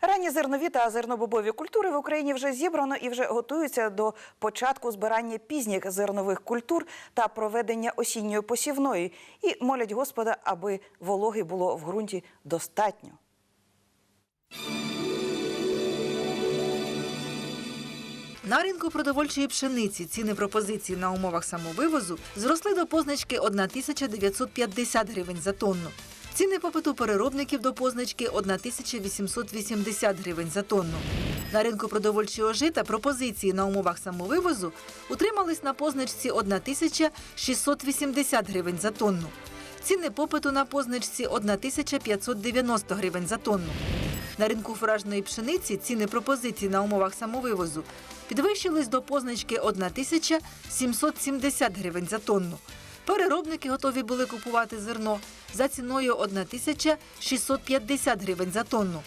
Ранні зернові та зернобобові культури в Україні вже зібрано і вже готуються до початку збирання пізніх зернових культур та проведення осінньої посівної. І молять Господа, аби вологи було в ґрунті достатньо. На ринку продовольчої пшениці ціни пропозиції на умовах самовивозу зросли до позначки 1950 гривень за тонну. Ціни попиту переробників до позначки 1880 гривень за тонну. На ринку продовольчого жита пропозиції на умовах самовивозу утримались на позначці 1680 гривень за тонну. Ціни попиту на позначці 1590 гривень за тонну. На ринку фуражної пшениці ціни пропозицій на умовах самовивозу підвищились до позначки 1770 гривень за тонну. Переробники готові були купувати зерно за ціною 1650 гривень за тонну.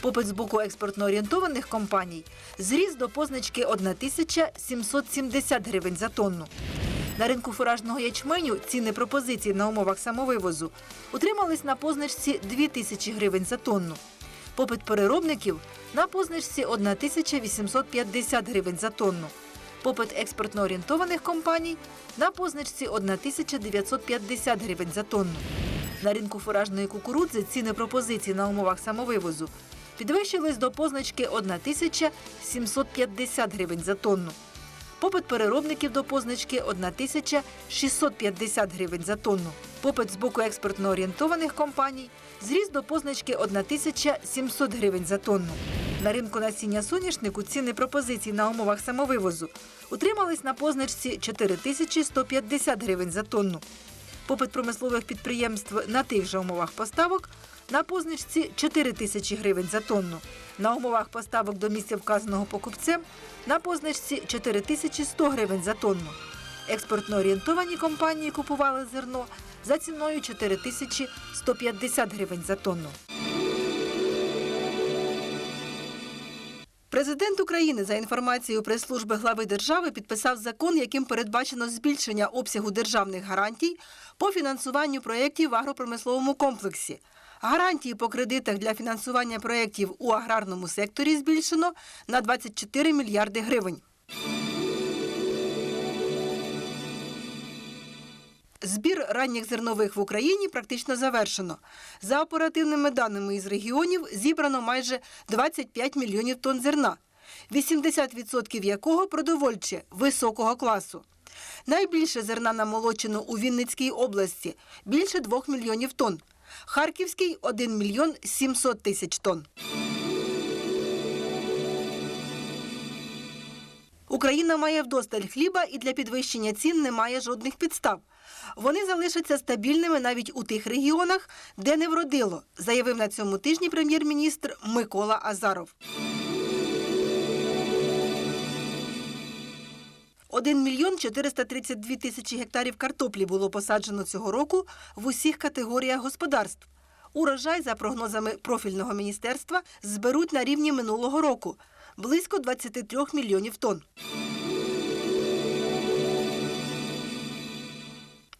Попит з боку експортно орієнтованих компаній зріс до позначки 1770 гривень за тонну. На ринку фуражного ячменю ціни пропозицій на умовах самовивозу утримались на позначці 2000 гривень за тонну. Попит переробників на позначці 1850 гривень за тонну. Попит експортно орієнтованих компаній на позначці 1950 гривень за тонну. На ринку фуражної кукурудзи ціни пропозицій на умовах самовивозу підвищились до позначки 1750 гривень за тонну. Попит переробників до позначки 1650 гривень за тонну. Попит з боку експортно орієнтованих компаній зріс до позначки 1700 гривень за тонну. На ринку насіння соняшнику ціни пропозицій на умовах самовивозу утримались на позначці 4150 гривень за тонну. Попит промислових підприємств на тих же умовах поставок на позначці 4 тисячі гривень за тонну. На умовах поставок до місця вказаного покупцем на позначці 4100 гривень за тонну. Експортно орієнтовані компанії купували зерно за ціною 4150 гривень за тонну. Президент України за інформацією прес-служби глави держави підписав закон, яким передбачено збільшення обсягу державних гарантій по фінансуванню проєктів в агропромисловому комплексі. Гарантії по кредитах для фінансування проєктів у аграрному секторі збільшено на 24 мільярди гривень. Збір ранніх зернових в Україні практично завершено. За оперативними даними із регіонів зібрано майже 25 мільйонів тонн зерна, 80% якого продовольче високого класу. Найбільше зерна намолочено у Вінницькій області більше 2 мільйонів тонн. Харківський 1 мільйон 700 тисяч тонн. Україна має вдосталь хліба і для підвищення цін немає жодних підстав. Вони залишаться стабільними навіть у тих регіонах, де не вродило, заявив на цьому тижні прем'єр-міністр Микола Азаров. 1 мільйон 432 тисячі гектарів картоплі було посаджено цього року в усіх категоріях господарств. Урожай, за прогнозами профільного міністерства, зберуть на рівні минулого року – близько 23 мільйонів тонн.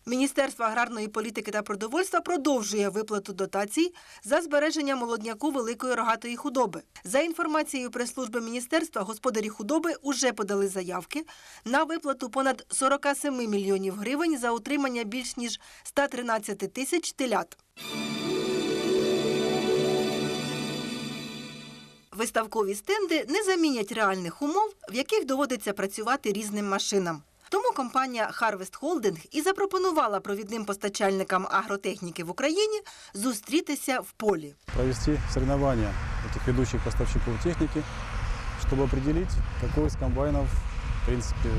Міністерство аграрної політики та продовольства продовжує виплату дотацій за збереження молодняку великої рогатої худоби. За інформацією прес-служби міністерства, господарі худоби уже подали заявки на виплату понад 47 мільйонів гривень за утримання більш ніж 113 тисяч телят. Виставкові стенди не замінять реальних умов, в яких доводиться працювати різним машинам. Тому компанія Harvest Holding і запропонувала провідним постачальникам агротехніки в Україні зустрітися в полі. провести соревнования этих ведущих поставщиков техники, чтобы определить, какой из комбайнов, в принципе,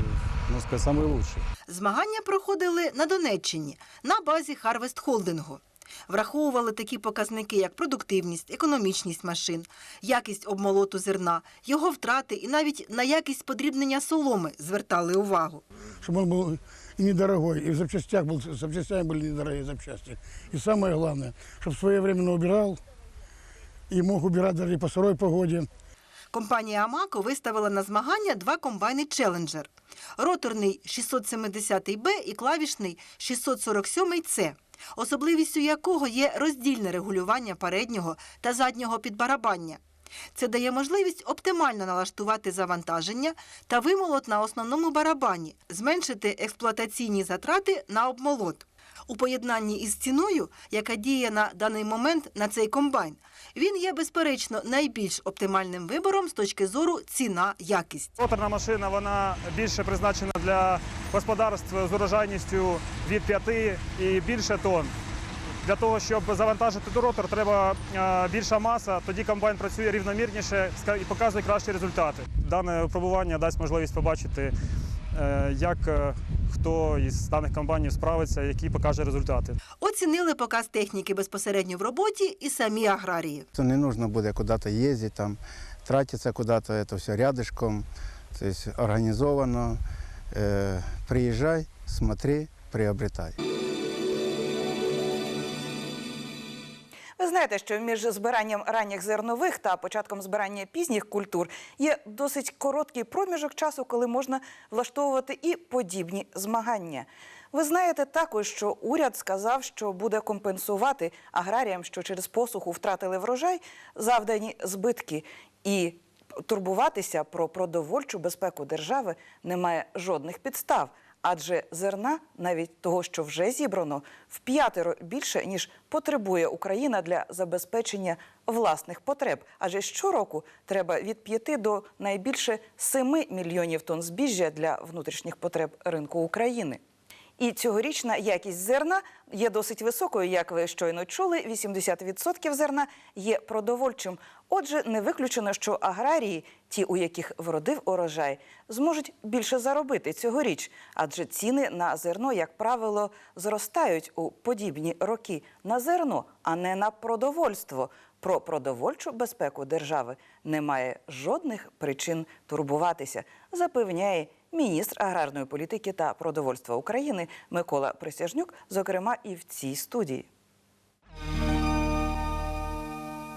можно сказать, самый лучший. Змагання проходили на Донеччині на базі Harvest Холдингу. Враховували такі показники, як продуктивність, економічність машин, якість обмолоту зерна, його втрати і навіть на якість подрібнення соломи звертали увагу. чтобы он был и недорогой. И в запчастях был, с запчастями были недорогие запчасти. И самое главное, чтобы своевременно убирал и мог убирать даже и по сырой погоде. Компанія Амако виставила на змагання два комбайни «Челенджер». Роторний 670-Б і клавішний 647-С, особливістю якого є роздільне регулювання переднього та заднього підбарабання. Це дає можливість оптимально налаштувати завантаження та вимолот на основному барабані, зменшити експлуатаційні затрати на обмолот. У поєднанні із ціною, яка діє на даний момент на цей комбайн, він є безперечно найбільш оптимальним вибором з точки зору ціна-якість. Роторна машина вона більше призначена для господарств з урожайністю від 5 і більше тонн. Для того, щоб завантажити ротор, треба е, більша маса, тоді комбайн працює рівномірніше і показує кращі результати. Дане випробування дасть можливість побачити, як е, хто із даних комбайнів справиться, які покаже результати. Оцінили показ техніки безпосередньо в роботі і самі аграрії. То не нужно буде куда-то ездить, там, тратиться куда-то, это все рядышком, то есть организовано. Э, приезжай, смотри, приобретай. Ви знаєте, що між збиранням ранніх зернових та початком збирання пізніх культур є досить короткий проміжок часу, коли можна влаштовувати і подібні змагання. Ви знаєте також, що уряд сказав, що буде компенсувати аграріям, що через посуху втратили врожай, завдані збитки. І турбуватися про продовольчу безпеку держави немає жодних підстав. Адже зерна, навіть того, що вже зібрано, в п'ятеро більше ніж потребує Україна для забезпечення власних потреб. Адже щороку треба від 5 до найбільше 7 мільйонів тонн збіжжя для внутрішніх потреб ринку України. І цьогорічна якість зерна є досить високою, як ви щойно чули. 80% зерна є продовольчим. Отже, не виключено, що аграрії, ті, у яких вродив урожай, зможуть більше заробити цьогоріч, адже ціни на зерно, як правило, зростають у подібні роки на зерно, а не на продовольство. Про продовольчу безпеку держави немає жодних причин турбуватися, запевняє міністр аграрної політики та продовольства України Микола Присяжнюк, зокрема і в цій студії.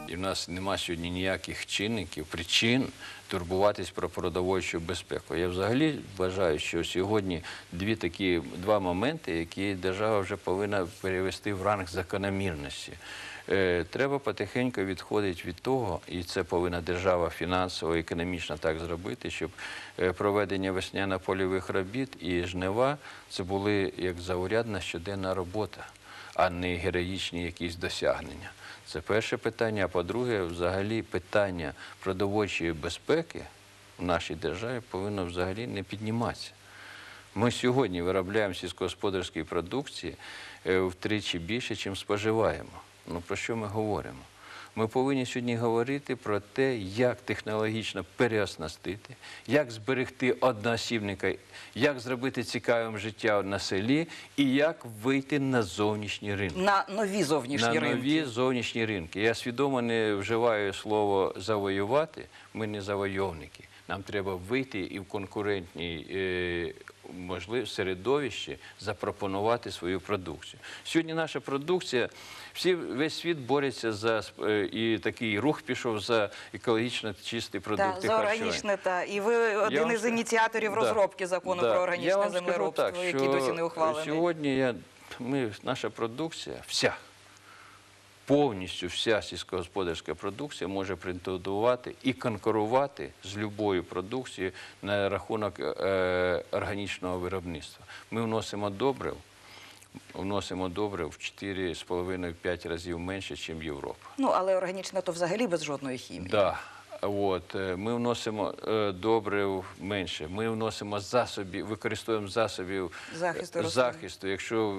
І в нас нема сьогодні ніяких чинників, причин турбуватись про продовольчу безпеку. Я взагалі вважаю, що сьогодні дві такі два моменти, які держава вже повинна перевести в ранг закономірності. Е, Треба потихеньку відходити від того, і це повинна держава фінансово, економічно так зробити, щоб е, проведення весняно-польових робіт і жнива це були як заурядна щоденна робота а не героїчні якісь досягнення. Це перше питання. А по-друге, взагалі питання продовольчої безпеки в нашій державі повинно взагалі не підніматися. Ми сьогодні виробляємо сільськогосподарської продукції е, втричі більше, ніж споживаємо. Ну про що ми говоримо? Ми повинні сьогодні говорити про те, як технологічно переоснастити, як зберегти одноосібника, як зробити цікавим життя на селі і як вийти на зовнішні ринки. На нові зовнішні на ринки. нові зовнішні ринки. Я свідомо не вживаю слово завоювати. Ми не завойовники. Нам треба вийти і в конкурентній е, можливо, середовищі запропонувати свою продукцію. Сьогодні наша продукція, всі, весь світ бореться за е, і такий рух пішов за екологічно чисті продукти. за органічне, та і ви один із ініціаторів Да, розробки закону да. про органічне землеробство, так, який досі не ухвалений. Сьогодні я, ми, наша продукція, вся, повністю вся сільськогосподарська продукція може претендувати і конкурувати з любою продукцією на рахунок е, органічного виробництва. Ми вносимо добрив, вносимо добрив в 4,5-5 разів менше, ніж Європа. Ну але органічна то взагалі без жодної хімії. Да. От, е, ми вносимо е, добрив менше. Ми вносимо засобів, використовуємо засобів Захисту е, захисту. Якщо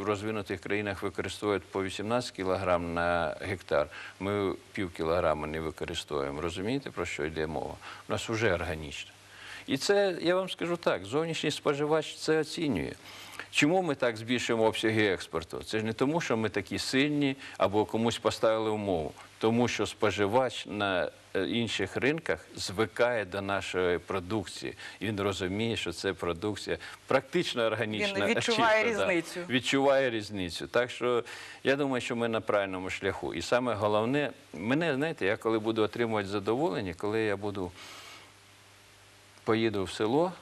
в розвинутих країнах використовують по 18 кг на гектар, ми пів кілограма не використовуємо. Розумієте, про що йде мова? У нас вже органічно. І це, я вам скажу так, зовнішній споживач це оцінює. Чому ми так збільшуємо обсяги експорту? Це ж не тому, що ми такі сильні або комусь поставили умову. тому що споживач на інших ринках звикає до нашої продукції. І він розуміє, що це продукція практично органічна. Він відчуває чиста, да. різницю. Відчуває різницю. Так що я думаю, що ми на правильному шляху. І саме головне, мене, знаєте, я коли буду отримувати задоволення, коли я буду поїду в село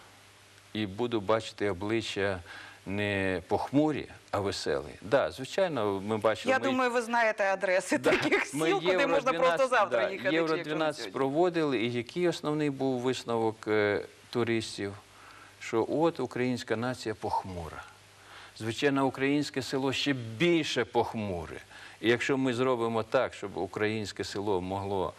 і буду бачити обличчя не похмурі, а веселі. Да, звичайно, ми бачимо. Я ми- думаю, ви знаєте адреси Да, таких ми сіл, куди Євро можна 12 просто завтра да, їхати. Євро чи якщо не 12 проводили, і який основний був висновок е, туристів? Що от українська нація похмура. Звичайно, українське село ще більше похмуре. І якщо ми зробимо так, щоб українське село могло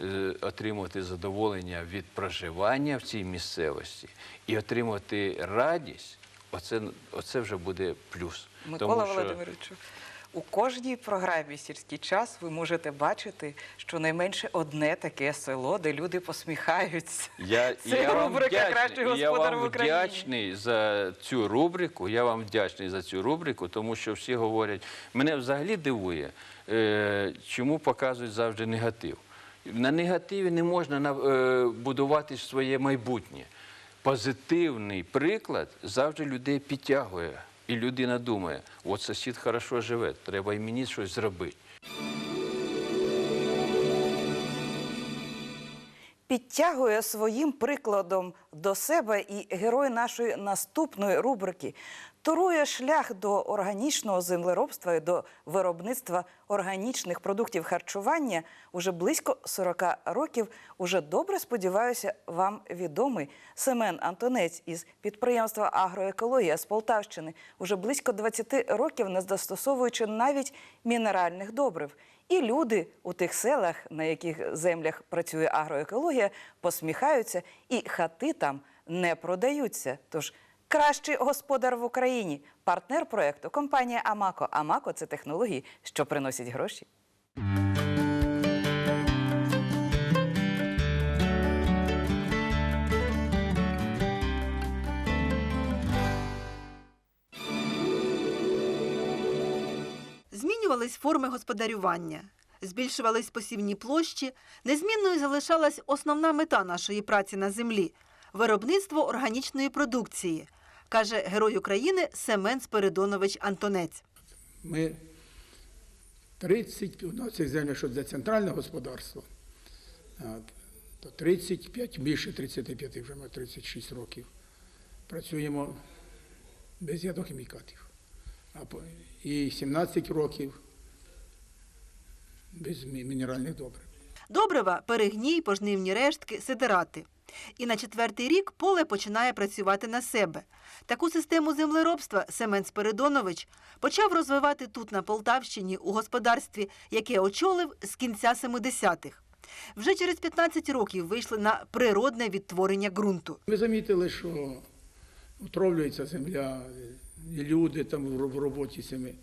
е, отримувати задоволення від проживання в цій місцевості і отримати радість, оце, оце вже буде плюс. Микола Тому що- Володимировичу, у кожній програмі сільський час ви можете бачити щонайменше одне таке село, де люди посміхаються. Я, Це я рубрика вдячний, «Кращий і я господар вам в Україні». вдячний за цю рубрику. Я вам вдячний за цю рубрику, тому що всі говорять, мене взагалі дивує, е, чому показують завжди негатив. На негативі не можна е, будувати своє майбутнє. Позитивний приклад завжди людей підтягує. І людина думає, от сусід хорошо живе, треба і мені щось зробити. Підтягує своїм прикладом до себе і герой нашої наступної рубрики. Торує шлях до органічного землеробства і до виробництва органічних продуктів харчування уже близько 40 років. Уже добре сподіваюся, вам відомий Семен Антонець із підприємства Агроекологія з Полтавщини. Уже близько 20 років не застосовуючи навіть мінеральних добрив. І люди у тих селах, на яких землях працює агроекологія, посміхаються, і хати там не продаються. Тож кращий господар в Україні, партнер проекту компанія Амако. Амако це технології, що приносять гроші. Змінювались форми господарювання, збільшувались посівні площі, незмінною залишалась основна мета нашої праці на землі виробництво органічної продукції, каже герой України Семен Спиридонович Антонець. Ми 30, у нас є земля, що для центрального господарства, то 35, більше 35, вже ми 36 років. Працюємо без ядохімікатів. І 17 років без мінеральних добрив. Добрива, перегній, пожнивні рештки, сидирати. І на четвертий рік поле починає працювати на себе. Таку систему землеробства Семен Спиридонович почав розвивати тут, на Полтавщині, у господарстві, яке очолив з кінця 70-х. Вже через 15 років вийшли на природне відтворення ґрунту. Ми замітили, що отровлюється земля, і люди там в роботі цими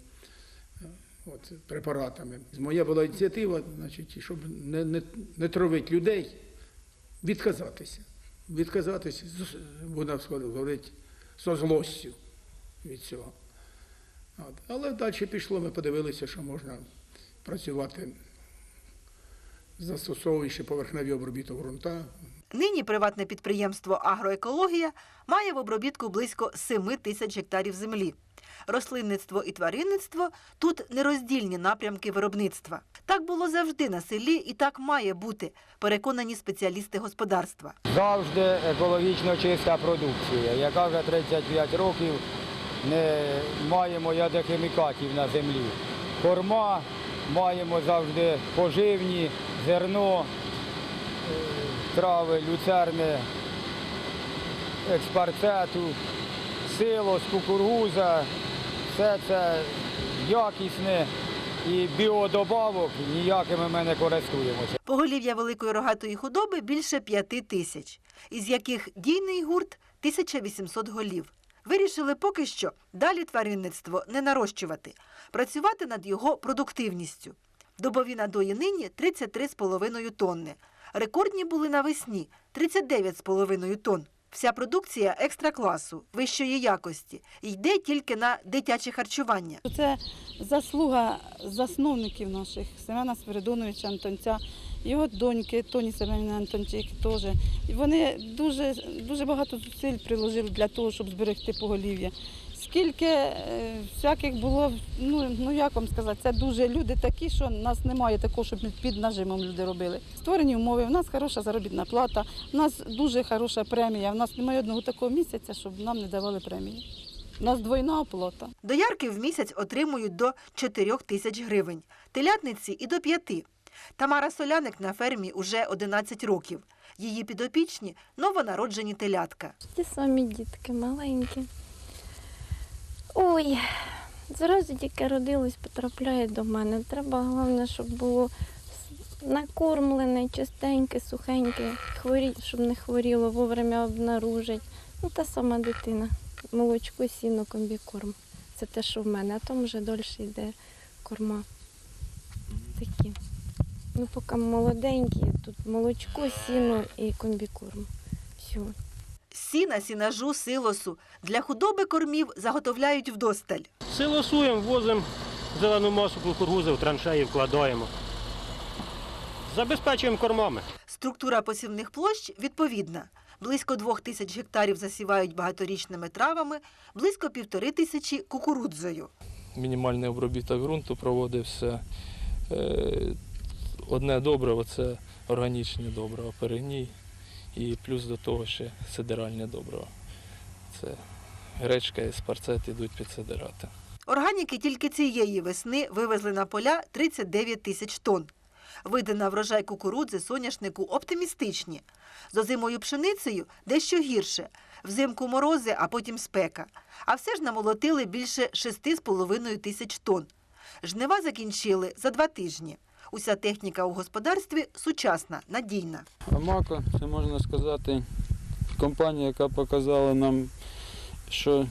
от, препаратами. Моя була ініціатива, значить, щоб не, не, не травити людей, відказатися. Відказатися, вона говорить, зо злостю від цього. От. Але далі пішло, ми подивилися, що можна працювати, застосовуючи поверхневі обробіту ґрунта, Нині приватне підприємство Агроекологія має в обробітку близько 7 тисяч гектарів землі. Рослинництво і тваринництво тут нероздільні напрямки виробництва. Так було завжди на селі і так має бути, переконані спеціалісти господарства. Завжди екологічно чиста продукція, яка вже 35 років не маємо ядохімікатів на землі. Корма маємо завжди поживні, зерно, трави, люцерни, експарцету, силос, кукуруза. Все це якісне і біодобавок ніякими ми не користуємося. Поголів'я великої рогатої худоби більше 5 тисяч, із яких дійний гурт 1800 голів. Вирішили поки що далі тваринництво не нарощувати, працювати над його продуктивністю. Добові надої нині 33,5 тонни. Рекордні були навесні 39,5 тонн. Вся продукція екстра класу, вищої якості, йде тільки на дитяче харчування. Це заслуга засновників наших Семена Спиридоновича Антонця, його доньки Тоні Семенівни Антончик теж. Вони дуже, дуже багато зусиль приложили для того, щоб зберегти поголів'я. Скільки е, всяких було, ну, ну як вам сказати, це дуже люди такі, що в нас немає такого, щоб ми під нажимом люди робили. Створені умови, в нас хороша заробітна плата, в нас дуже хороша премія, в нас немає одного такого місяця, щоб нам не давали премії. У нас двойна оплата. Доярки в місяць отримують до 4 тисяч гривень, телятниці і до 5. Тамара Соляник на фермі уже 11 років. Її підопічні – новонароджені телятка. Ті самі дітки маленькі. Ой, зразу тільки родились, потрапляє до мене. Треба головне, щоб було накормлене, чистеньке, сухеньке, хворі, щоб не хворіло, вовремя обнаружить. Ну, та сама дитина. Молочко, сіно, комбікорм. Це те, що в мене, а там вже дольше йде корма. Такі. Ну, поки молоденькі, тут молочко, сіно і комбікорм. Все. Сіна, сінажу, силосу для худоби кормів заготовляють вдосталь. Силосуємо, возимо зелену масу кукурудзи в траншеї вкладаємо. Забезпечуємо кормами. Структура посівних площ відповідна. Близько двох тисяч гектарів засівають багаторічними травами, близько півтори тисячі кукурудзою. мінімальний обробіток ґрунту проводився. Е, Одне добриво це органічне добриво, перегній, і плюс до того ще сидеральне добриво. Це гречка і спарцет йдуть під сидирати. Органіки тільки цієї весни вивезли на поля 39 тисяч тонн. Види на врожай кукурудзи, соняшнику оптимістичні. З озимою пшеницею дещо гірше. Взимку морози, а потім спека. А все ж намолотили більше 6,5 тисяч тонн. Жнива закінчили за два тижні. Уся техніка у господарстві сучасна, надійна. Амако, це можна сказати, компанія, яка показала нам, що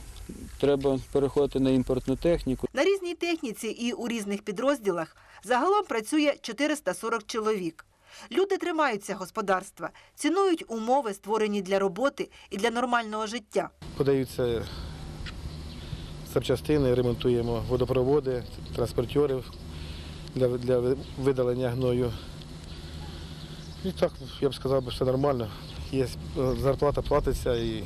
треба переходити на імпортну техніку. На різній техніці і у різних підрозділах загалом працює 440 чоловік. Люди тримаються господарства, цінують умови, створені для роботи і для нормального життя. Подаються запчастини, ремонтуємо водопроводи, транспортерів для, для видалення гною. І так, я б сказав, все нормально. Є е, зарплата платиться і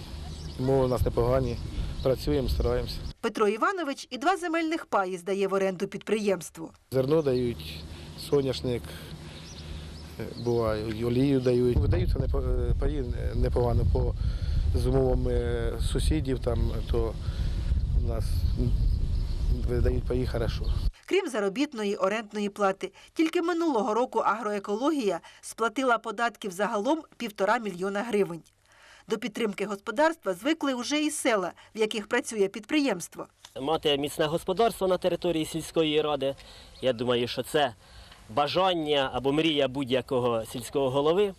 умови у нас непогані. Працюємо, стараємося. Петро Іванович і два земельних паї здає в оренду підприємству. Зерно дають, соняшник, е, буває, олію дають. Видаються е, паї непогано по з умовами сусідів, там, то у нас видають паї хорошо. Крім заробітної орендної плати, тільки минулого року агроекологія сплатила податків загалом півтора мільйона гривень. До підтримки господарства звикли уже і села, в яких працює підприємство. Мати міцне господарство на території сільської ради. Я думаю, що це бажання або мрія будь-якого сільського голови,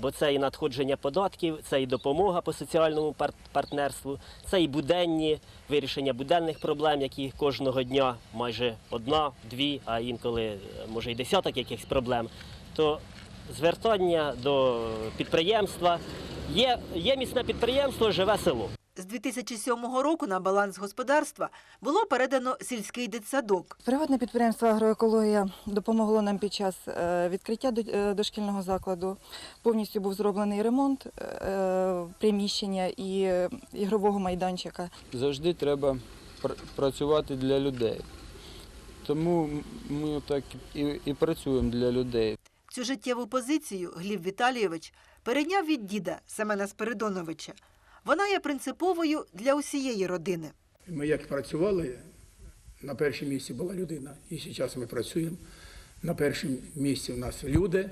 бо це і надходження податків, це і допомога по соціальному партнерству, це і буденні вирішення буденних проблем, які кожного дня майже одна, дві, а інколи е, може і десяток якихось проблем. То звертання до підприємства є, є міцне підприємство, живе село. З 2007 року на баланс господарства було передано сільський дитсадок. Приватне підприємство Агроекологія допомогло нам під час е, відкриття е, дошкільного закладу. Повністю був зроблений ремонт е, приміщення і ігрового майданчика. Завжди треба працювати для людей. Тому ми так і, і працюємо для людей. Цю життєву позицію Гліб Віталійович перейняв від діда Семена Спиридоновича. Вона є принциповою для усієї родини. Ми як працювали, на першому місці була людина. І зараз ми працюємо. На першому місці у нас люди,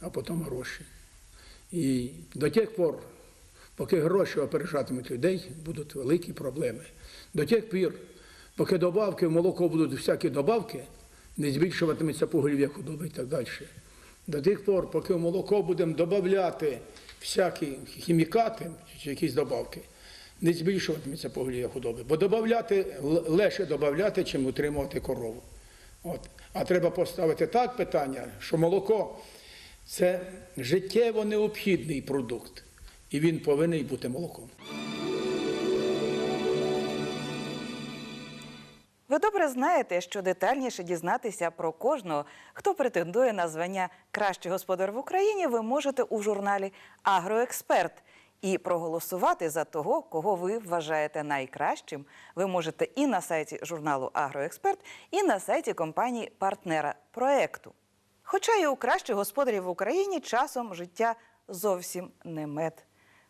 а потім гроші. І до тих пор, поки гроші опережатимуть людей, будуть великі проблеми. До тих пір, поки добавки в молоко будуть всякі добавки, не збільшуватиметься поголів'я худоби і так далі. До тих пор, поки в молоко будемо додати всякі хімікати чи якісь добавки, не збільшуватиметься поголів'я худоби. Бо додати, легше додати, чим утримувати корову. От. А треба поставити так питання, що молоко це життєво необхідний продукт. і він повинен бути молоком. Ви добре знаєте, що детальніше дізнатися про кожного, хто претендує на звання Кращий господар в Україні, ви можете у журналі Агроексперт. І проголосувати за того, кого ви вважаєте найкращим, ви можете і на сайті журналу Агроексперт, і на сайті компанії партнера проекту. Хоча і у кращих господарів в Україні часом життя зовсім не мед.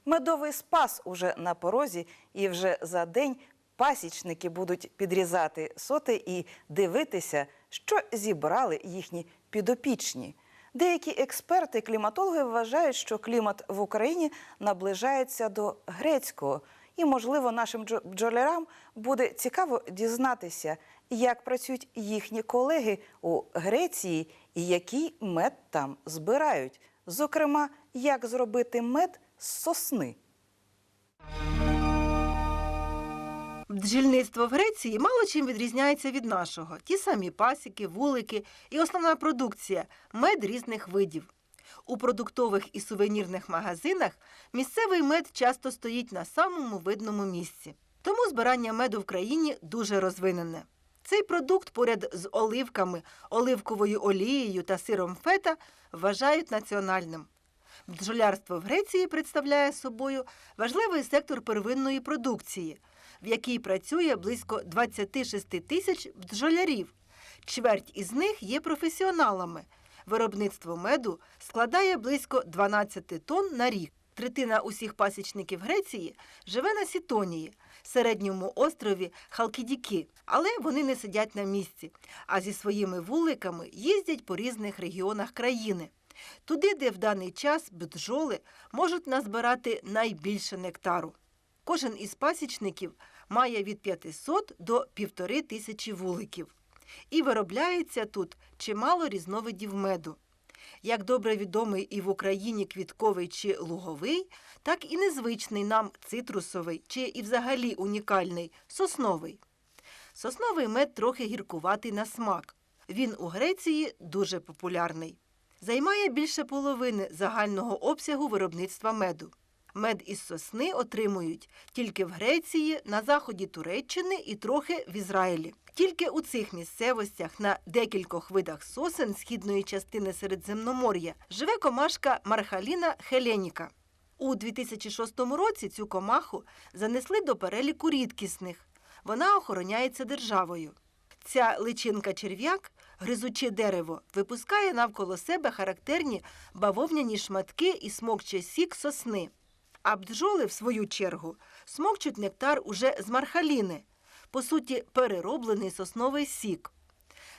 Медовий спас уже на порозі, і вже за день пасічники будуть підрізати соти і дивитися, що зібрали їхні підопічні. Деякі експерти, кліматологи вважають, що клімат в Україні наближається до грецького, і, можливо, нашим бджолярам буде цікаво дізнатися, як працюють їхні колеги у Греції і який мед там збирають. Зокрема, як зробити мед з сосни. Бджільництво в Греції мало чим відрізняється від нашого. Ті самі пасіки, вулики і основна продукція мед різних видів. У продуктових і сувенірних магазинах місцевий мед часто стоїть на самому видному місці. Тому збирання меду в країні дуже розвинене. Цей продукт поряд з оливками, оливковою олією та сиром фета вважають національним. Бджолярство в Греції представляє собою важливий сектор первинної продукції, в якій працює близько 26 тисяч бджолярів. Чверть із них є професіоналами. Виробництво меду складає близько 12 тонн на рік. Третина усіх пасічників Греції живе на Сітонії, середньому острові Халкідіки, але вони не сидять на місці, а зі своїми вуликами їздять по різних регіонах країни. Туди, де в даний час бджоли можуть назбирати найбільше нектару. Кожен із пасічників має від 500 до півтори тисячі вуликів. І виробляється тут чимало різновидів меду. Як добре відомий і в Україні квітковий чи луговий, так і незвичний нам цитрусовий чи і взагалі унікальний сосновий. Сосновий мед трохи гіркуватий на смак. Він у Греції дуже популярний. Займає більше половини загального обсягу виробництва меду. Мед із сосни отримують тільки в Греції, на заході Туреччини і трохи в Ізраїлі. Тільки у цих місцевостях на декількох видах сосен східної частини Середземномор'я живе комашка Мархаліна хеленіка. У 2006 році цю комаху занесли до переліку рідкісних. Вона охороняється державою. Ця личинка черв'як, гризучи дерево, випускає навколо себе характерні бавовняні шматки і смокче сік сосни. А бджоли, в свою чергу, смокчуть нектар уже з мархаліни, по суті, перероблений сосновий сік.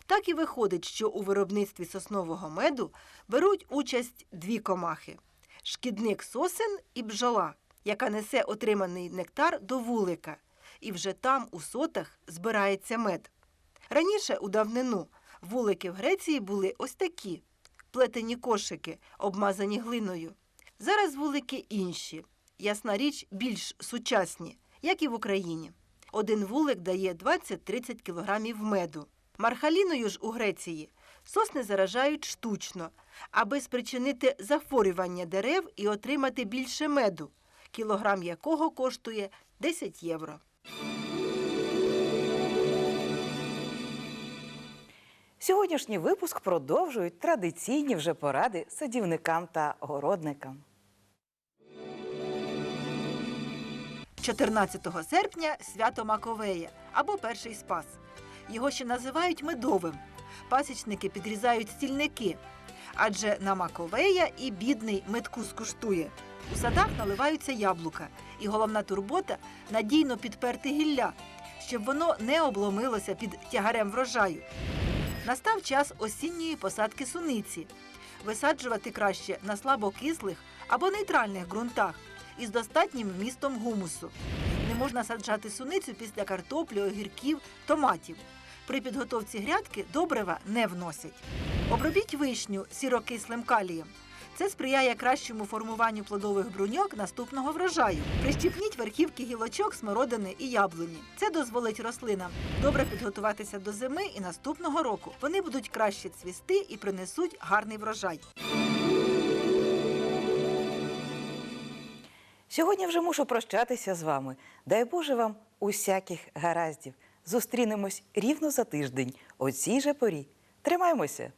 Так і виходить, що у виробництві соснового меду беруть участь дві комахи: шкідник сосен і бджола, яка несе отриманий нектар до вулика, і вже там, у сотах, збирається мед. Раніше, у давнину, вулики в Греції були ось такі плетені кошики, обмазані глиною. Зараз вулики інші, ясна річ, більш сучасні, як і в Україні. Один вулик дає 20-30 кілограмів меду. Мархаліною ж у Греції сосни заражають штучно, аби спричинити захворювання дерев і отримати більше меду, кілограм якого коштує 10 євро. Сьогоднішній випуск продовжують традиційні вже поради садівникам та городникам. 14 серпня свято Маковея або перший спас. Його ще називають медовим. Пасічники підрізають стільники, адже на Маковея і бідний медку скуштує. У садах наливаються яблука, і головна турбота надійно підперти гілля, щоб воно не обломилося під тягарем врожаю. Настав час осінньої посадки суниці. Висаджувати краще на слабокислих або нейтральних ґрунтах із достатнім вмістом гумусу. Не можна саджати суницю після картоплі, огірків, томатів. При підготовці грядки добрива не вносять. Обробіть вишню сірокислим калієм. Це сприяє кращому формуванню плодових бруньок наступного врожаю. Прищіпніть верхівки гілочок, смородини і яблуні. Це дозволить рослинам добре підготуватися до зими і наступного року. Вони будуть краще цвісти і принесуть гарний врожай. Сьогодні вже мушу прощатися з вами. Дай Боже вам усяких гараздів. Зустрінемось рівно за тиждень о цій же порі. Тримаймося!